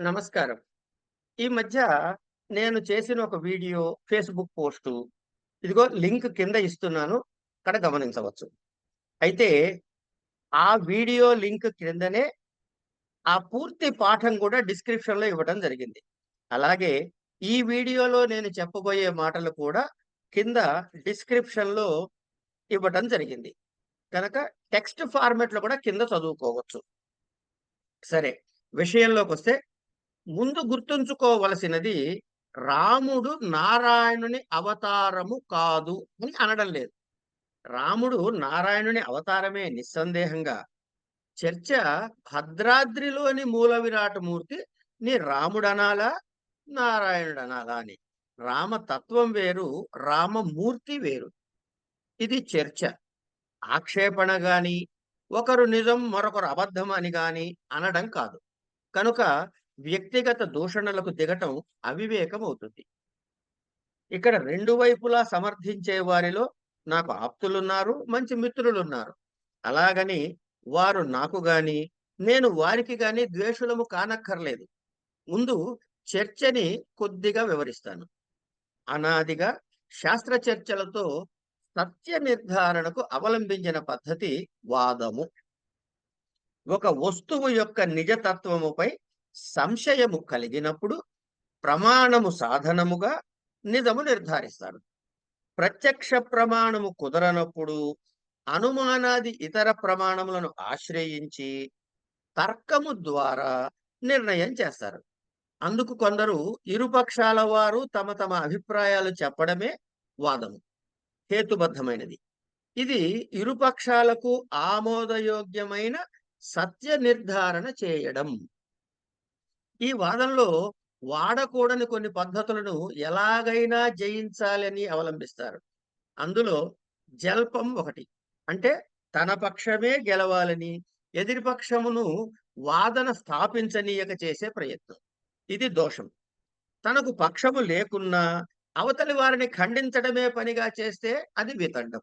నమస్కారం. ఈ మధ్య నేను చేసిన ఒక వీడియో, ఫేస్‌బుక్ పోస్టు ఇదిగో లింక్ కింద ఇస్తున్నాను. అక్కడ గమనించవచ్చు. అయితే ఆ వీడియో లింక్ క్రిందనే ఆ పూర్తి పాఠం కూడా డిస్క్రిప్షన్‌లో ఇవ్వటం జరిగింది. అలాగే ఈ వీడియోలో నేను చెప్పబోయే మాటలు కూడా కింద డిస్క్రిప్షన్‌లో ఇవ్వటం జరిగింది. కనుక టెక్స్ట్ ఫార్మాట్‌లో కూడా కింద చదువుకోవచ్చు. సరే విషయంలోకి వస్తే ముందు గుర్తుంచుకోవలసినది రాముడు నారాయణుని అవతారము కాదు అని అనడం లేదు. రాముడు నారాయణుని అవతారమే నిస్సందేహంగా. చర్చ భద్రాద్రిలోని మూల విరాట మూర్తి ని రాముడనాలా? నారాయణుడనాలా అని. రామతత్వం వేరు, రామమూర్తి వేరు. ఇది చర్చ. ఆక్షేపణ గాని, ఒకరు నిజం మరొకరు అబద్ధం అని గాని అనడం కాదు. కనుక వ్యక్తిగత దూషణలకు దిగటం అవివేకం అవుతుంది. ఇక్కడ రెండు వైపులా సమర్థించే వారిలో నాకు ఆప్తులున్నారు, మంచి మిత్రులున్నారు. అలాగని వారు నాకు గాని, నేను వారికి గాని ద్వేషులము కానక్కర్లేదు. ముందు చర్చని కొద్దిగా వివరిస్తాను. అనాదిగా శాస్త్ర చర్చలతో సత్య నిర్ధారణకు అవలంబించిన పద్ధతి వాదము. ఒక వస్తువు యొక్క నిజతత్వముపై సంశయము కలిగినప్పుడు ప్రమాణము సాధనముగా నిజము నిర్ధారిస్తారు. ప్రత్యక్ష ప్రమాణము కుదరనప్పుడు అనుమానాది ఇతర ప్రమాణములను ఆశ్రయించి తర్కము ద్వారా నిర్ణయం చేస్తారు. అందుకు కొందరు ఇరుపక్షాల వారు తమ తమ అభిప్రాయాలు చెప్పడమే వాదము. హేతుబద్ధమైనది. ఇది ఇరుపక్షాలకు ఆమోదయోగ్యమైన సత్య నిర్ధారణ చేయడం. ఈ వాదంలో వాడకూడని కొన్ని పద్ధతులను ఎలాగైనా జయించాలని అవలంబిస్తారు. అందులో జల్పం ఒకటి. అంటే తన పక్షమే గెలవాలని ఎదిరిపక్షమును వాదన స్థాపించనీయక చేసే ప్రయత్నం. ఇది దోషం. తనకు పక్షము లేకున్నా అవతలి వారిని ఖండించడమే పనిగా చేస్తే అది వితండం.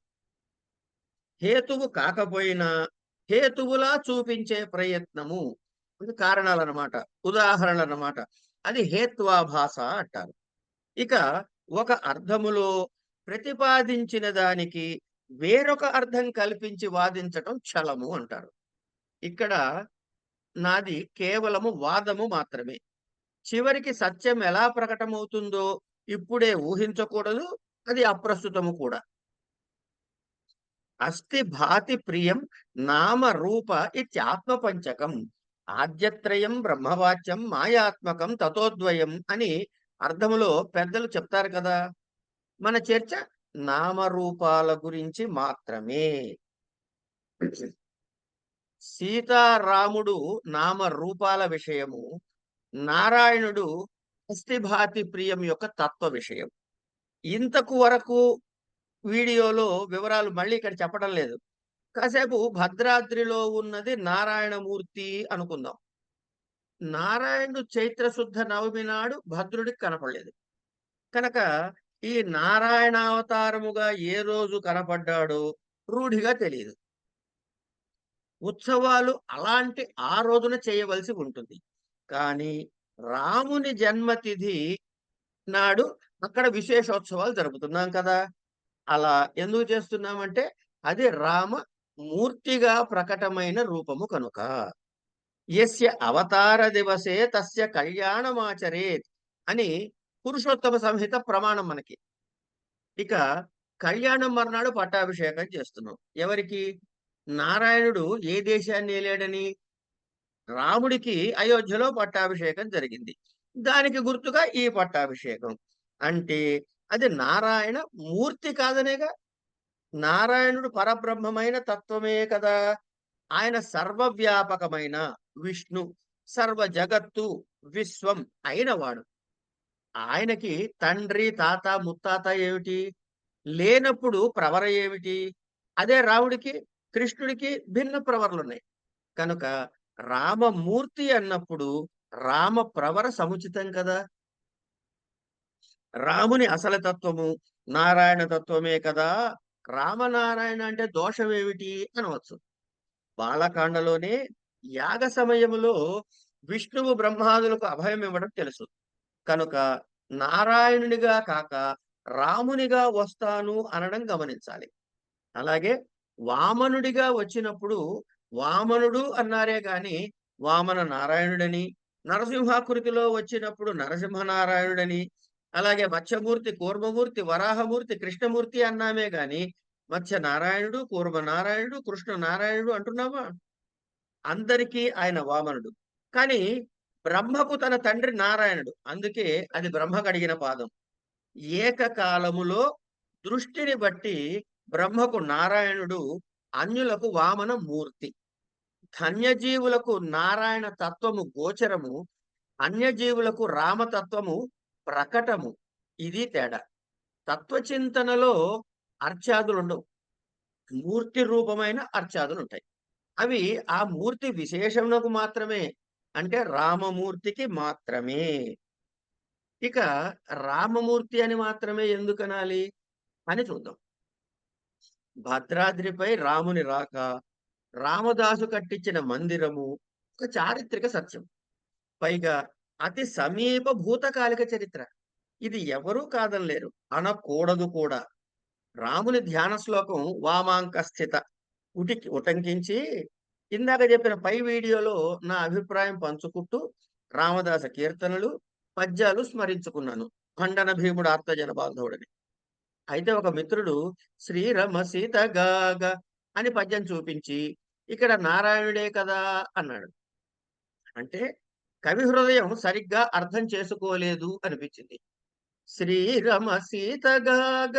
హేతువు కాకపోయినా హేతువులా చూపించే ప్రయత్నము. అంటే కారణాలు అనమాట ఉదాహరణలు అనమాట అది హేత్వాభాస అంటారు. ఇక ఒక అర్థములో ప్రతిపాదించిన దానికి వేరొక అర్థం కల్పించి వాదించటం చలము అంటారు. ఇక్కడ నాది కేవలము వాదము మాత్రమే. చివరికి సత్యం ఎలా ప్రకటమవుతుందో ఇప్పుడే ఊహించకూడదు. అది అప్రస్తుతము కూడా. అస్థి భాతి ప్రియం నామ రూప ఇత్యాత్మ పంచకం. ఆద్యత్రయం బ్రహ్మవాచ్యం మాయాత్మకం తతోద్వయం అని అర్థములో పెద్దలు చెప్తారు కదా! మన చర్చ నామరూపాల గురించి మాత్రమే. సీతారాముడు నామ రూపాల విషయము, నారాయణుడు అస్థిభాతి ప్రియం యొక్క తత్వ విషయం. ఇంతకు వరకు వీడియోలో వివరాలు మళ్ళీ ఇక్కడ చెప్పడం లేదు. కాసేపు భద్రాద్రిలో ఉన్నది నారాయణమూర్తి అనుకుందాం. నారాయణుడు చైత్ర శుద్ధ నవమి నాడు భద్రుడికి కనపడలేదు. కనుక ఈ నారాయణావతారముగా ఏ రోజు కనపడ్డాడో రూఢిగా తెలియదు ఉత్సవాలు అలాంటి ఆ రోజున చేయవలసి ఉంటుంది. కానీ రాముని జన్మతిథి నాడు అక్కడ విశేషోత్సవాలు జరుపుతున్నాం కదా! అలా ఎందుకు చేస్తున్నామంటే అది రామ మూర్తిగా ప్రకటమైన రూపము కనుక. యస్య అవతార దివసే తస్య కళ్యాణమాచరేత్ అని పురుషోత్తమ సంహిత ప్రమాణం మనకి. ఇక కళ్యాణం మర్నాడు పట్టాభిషేకం చేస్తున్నాం. ఎవరికి? నారాయణుడు ఏ దేశాన్ని ఏలాడని? రాముడికి అయోధ్యలో పట్టాభిషేకం జరిగింది. దానికి గుర్తుగా ఈ పట్టాభిషేకం. అంటే అది నారాయణ మూర్తి కాదనేగా! నారాయణుడు పరబ్రహ్మమైన తత్వమే కదా! ఆయన సర్వవ్యాపకమైన విష్ణు, సర్వ జగత్తు, విశ్వం అయినవాడు. ఆయనకి తండ్రి, తాత, ముత్తాత ఏమిటి? లేనప్పుడు ప్రవర ఏమిటి? అదే రాముడికి, కృష్ణుడికి భిన్న ప్రవరలున్నాయి. కనుక రామమూర్తి అన్నప్పుడు రామ ప్రవర సముచితం కదా! రాముని అసలు తత్వము నారాయణ తత్వమే కదా! రామనారాయణ అంటే దోషమేమిటి అనవచ్చు. బాలకాండలోనే యాగ సమయంలో విష్ణువు బ్రహ్మాదులకు అభయం ఇవ్వడం తెలుసు కనుక నారాయణునిగా కాక రామునిగా వస్తాను అనడం గమనించాలి అలాగే వామనుడిగా వచ్చినప్పుడు వామనుడు అన్నారే గాని వామన నారాయణుడని నరసింహాకృతిలో వచ్చినప్పుడు నరసింహనారాయణుడని అలాగే మత్స్యమూర్తి కూర్మమూర్తి వరాహమూర్తి కృష్ణమూర్తి అన్నామే గాని మత్స్య నారాయణుడు కూర్మ నారాయణుడు కృష్ణ నారాయణుడు అంటున్నావా? అందరికీ ఆయన వామనుడు. కానీ బ్రహ్మకు తన తండ్రి నారాయణుడు. అందుకే అది బ్రహ్మ కడిగిన పాదం. ఏకకాలములో దృష్టిని బట్టి బ్రహ్మకు నారాయణుడు అన్యులకు వామన మూర్తి. ధన్యజీవులకు నారాయణ తత్వము గోచరము అన్యజీవులకు రామతత్వము ప్రకటము. ఇది తేడా. తత్వచింతనలో అర్చాదులు ఉండవు మూర్తి రూపమైన అర్చాదులు ఉంటాయి అవి ఆ మూర్తి విశేషమునకు మాత్రమే అంటే రామమూర్తికి మాత్రమే. ఇక రామమూర్తి అని మాత్రమే ఎందుకనాలి? అని చూద్దాం. భద్రాద్రిపై రాముని రాక రామదాసు కట్టించిన మందిరము ఒక చారిత్రక సత్యం. పైగా అతి సమీప భూతకాలిక చరిత్ర. ఇది ఎవరూ కాదనలేరు. అనకూడదు కూడా. రాముని ధ్యాన శ్లోకం వామాంకస్థిత. ఉటికి ఉటంకించి ఇందాక చెప్పిన పై వీడియోలో నా అభిప్రాయం పంచుకుంటూ రామదాస కీర్తనలు పద్యాలు స్మరించుకున్నాను. ఖండన భీముడు ఆత్మజన బాంధవుడని. అయితే ఒక మిత్రుడు శ్రీరమ సీత గాగ అని పద్యం చూపించి ఇక్కడ నారాయణుడే కదా అన్నాడు. అంటే కవి హృదయం సరిగ్గా అర్థం చేసుకోలేదు అనిపించింది. శ్రీరమ సీతగాగ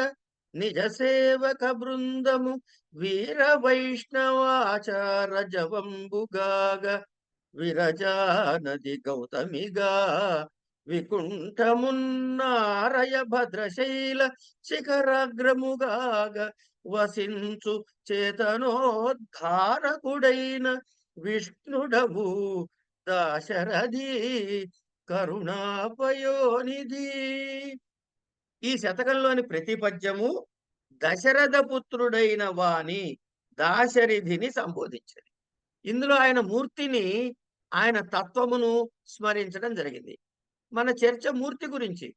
నిజ సేవక బృందము వీర వైష్ణవాచార జవంబుగాగ విరజానది గౌతమిగా వికుంఠమున్నారయ భద్రశైల శిఖరాగ్రముగాగ వసించు చేతనోద్ధారకుడైన విష్ణుడవు దాశరథి కరుణాపయోనిధి. ఈ శతకంలోని ప్రతి పద్యము దశరథ పుత్రుడైన వాని దాశరథిని సంబోధించింది. ఇందులో ఆయన మూర్తిని ఆయన తత్వమును స్మరించడం జరిగింది. మన చర్చ మూర్తి గురించి.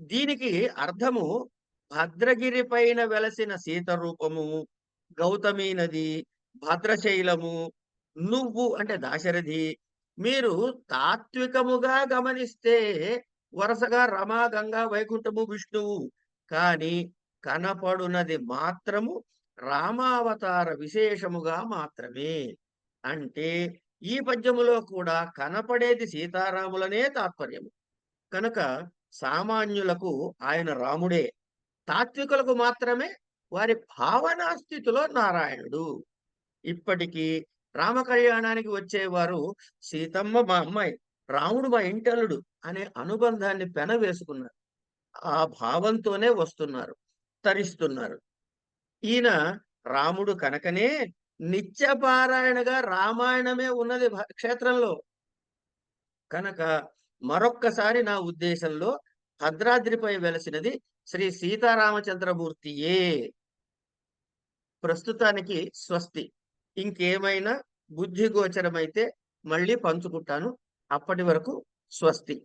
దీనికి అర్థము భద్రగిరి పైన వెలసిన సీత రూపము గౌతమి నది భద్రశైలము నువ్వు అంటే దాశరథి మీరు తాత్వికముగా గమనిస్తే వరుసగా రమా గంగా వైకుంఠము విష్ణువు. కానీ కనపడునది మాత్రము రామావతార విశేషముగా మాత్రమే. అంటే ఈ పద్యములో కూడా కనపడేది సీతారాములనే తాత్పర్యము. కనుక సామాన్యులకు ఆయన రాముడే. తాత్వికులకు మాత్రమే వారి భావనా స్థితిలో నారాయణుడు. ఇప్పటికీ రామ కళ్యాణానికి వచ్చేవారు సీతమ్మ మా అమ్మాయి రాముడు మా ఇంటల్లుడు అనే అనుబంధాన్ని పెనవేసుకున్నారు. ఆ భావంతోనే వస్తున్నారు తరిస్తున్నారు. ఈయన రాముడు కనుకనే నిత్యపారాయణగా రామాయణమే ఉన్నది క్షేత్రంలో. కనుక మరొక్కసారి నా ఉద్దేశంలో భద్రాద్రిపై వెలసినది శ్రీ సీతారామచంద్రమూర్తియే. ప్రస్తుతానికి స్వస్తి. ఇంకేమైనా బుద్ధి గోచరమైతే మళ్ళీ పంచుకుంటాను. అప్పటి వరకు స్వస్తి.